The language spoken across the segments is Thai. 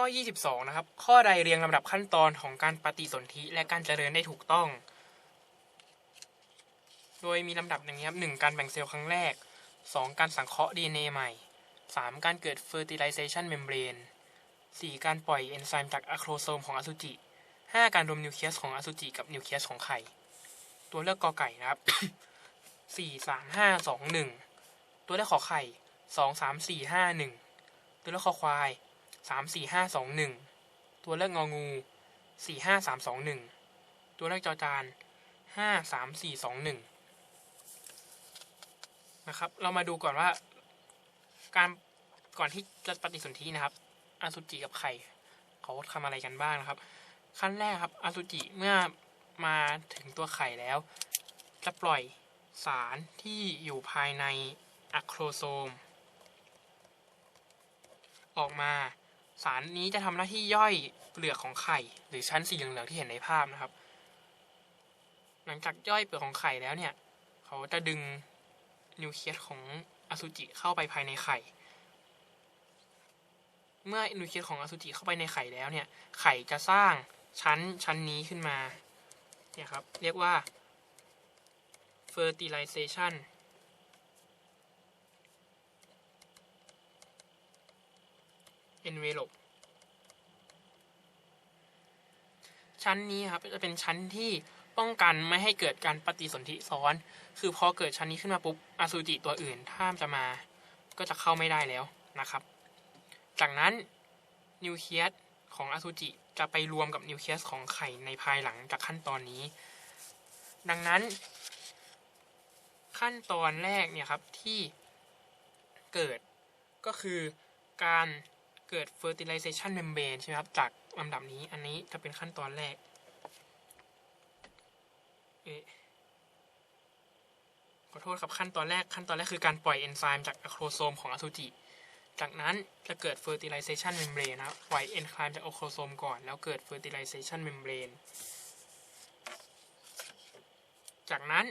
ข้อ 22 นะครับ ข้อใดเรียงลำดับขั้นตอนของการปฏิสนธิและการเจริญได้ถูกต้อง โดยมีลำดับอย่างนี้ครับ 1. การแบ่งเซลล์ครั้งแรก 2. การสังเคราะห์ DNA ใหม่ 3. การเกิด fertilization membrane 4. การปล่อยเอนไซม์จากอะโครโซมของอสุจิ 5. การรวมนิวเคลียสของอสุจิกับนิวเคลียสของไข่ ตัวเลือกกอไก่นะครับ 4 3 5 2 1 ตัวเลือกขอไข่ 2 3 4 5 1 ตัวเลือกคอควาย สามสี่ห้าสองหนึ่งตัวเลือกงองูสี่ห้าสามสองหนึ่งตัวเลือกจอจานห้าสามสี่สองหนึ่งนะครับ เรามาดูก่อนว่า การก่อนที่จะปฏิสนธินะครับ อสุจิกับไข่เขาทำอะไรกันบ้างนะครับ ขั้นแรกครับ อสุจิเมื่อมาถึงตัวไข่แล้ว จะปล่อยสารที่อยู่ภายในอะโครโซม ออกมา สารนี้จะทำหน้าที่ย่อยเปลือกของไข่ หรือชั้นสีเหลืองๆที่เห็นในภาพนะครับ หลังจากย่อยเปลือกของไข่แล้วเนี่ย เขาจะดึงนิวเคลียสของอสุจิเข้าไปภายในไข่ เมื่อนิวเคลียสของอสุจิเข้าไปในไข่แล้วเนี่ย ไข่จะสร้างชั้นชั้นนี้ขึ้นมา เนี่ยครับ เรียกว่า fertilization envelope ชั้นนี้ครับจะเป็นชั้นที่ป้องกันไม่ให้เกิดการปฏิสนธิซ้อน คือพอเกิดชั้นนี้ขึ้นมาปุ๊บอสุจิตัวอื่นถ้ามจะมา ก็จะเข้าไม่ได้แล้วนะครับ จากนั้นนิวเคลียสของอสุจิจะไปรวมกับนิวเคลียสของไข่ในภายหลังจากขั้นตอนนี้ ดังนั้น ขั้นตอนแรกเนี่ยครับที่เกิดก็คือการ เกิด fertilization membrane ใช่ไหมครับ จากลำดับนี้อันนี้จะเป็นขั้นตอนแรกเอ๊ะขอโทษครับขั้นตอนแรกขั้นตอนแรกคือการปล่อยเอนไซม์จากอะโครโซมของอสุจิ จากนั้นจะเกิด fertilization membrane นะครับปล่อยเอนไซม์จากอะโครโซมก่อน แล้วเกิด fertilization membrane จากนั้น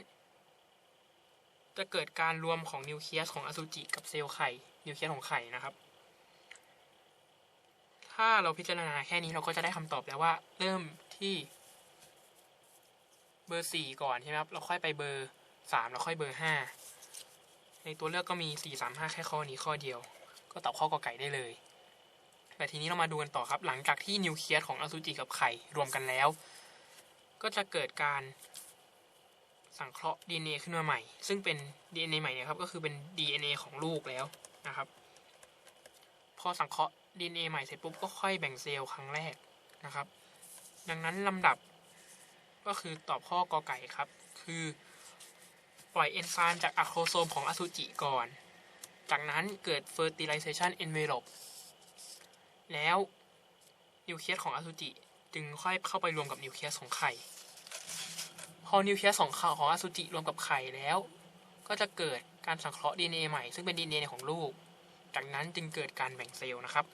จะเกิดการรวมของนิวเคลียสของอสุจิกับเซลล์ไข่ นิวเคลียสของไข่นะครับ ถ้าเราพิจารณาแค่นี้เราก็จะได้คำตอบแล้วว่า เริ่มที่ เบอร์สี่ก่อนใช่ไหมครับ เราค่อยไปเบอร์สามแล้วค่อยเบอร์ห้าในตัวเลือกก็มีสี่สามห้าแค่ข้อนี้ข้อเดียว ก็ตอบข้อกอไก่ได้เลยแต่ทีนี้เรามาดูกันต่อครับ หลังจากที่นิวเคลียสของอสุจิกับไข่รวมกันแล้ว ก็จะเกิดการสังเคราะห์ DNA ขึ้นมาใหม่ ซึ่งเป็น DNA ใหม่เนี่ยครับ ก็คือเป็น DNA ของลูกแล้วนะครับ อสังเคราะห์ DNA ใหม่เสร็จปุ๊บก็ค่อยแบ่งเซลล์ครั้งแรกนะครับ ดังนั้นลำดับก็คือตอบข้อกอไก่ครับ คือปล่อยเอนไซม์จากอะโครโซมของอสุจิก่อน จากนั้นเกิด fertilization envelope แล้วนิวเคลียสของอสุจิจึงค่อยเข้าไปรวมกับนิวเคลียสของไข่ พอนิวเคลียสของขของอสุจิรวมกับไข่แล้ว ก็จะเกิดการสังเคราะห์ DNA ใหม่ ซึ่งเป็น DNA ของลูก จากนั้นจึงเกิดการแบ่งเซลล์นะครับ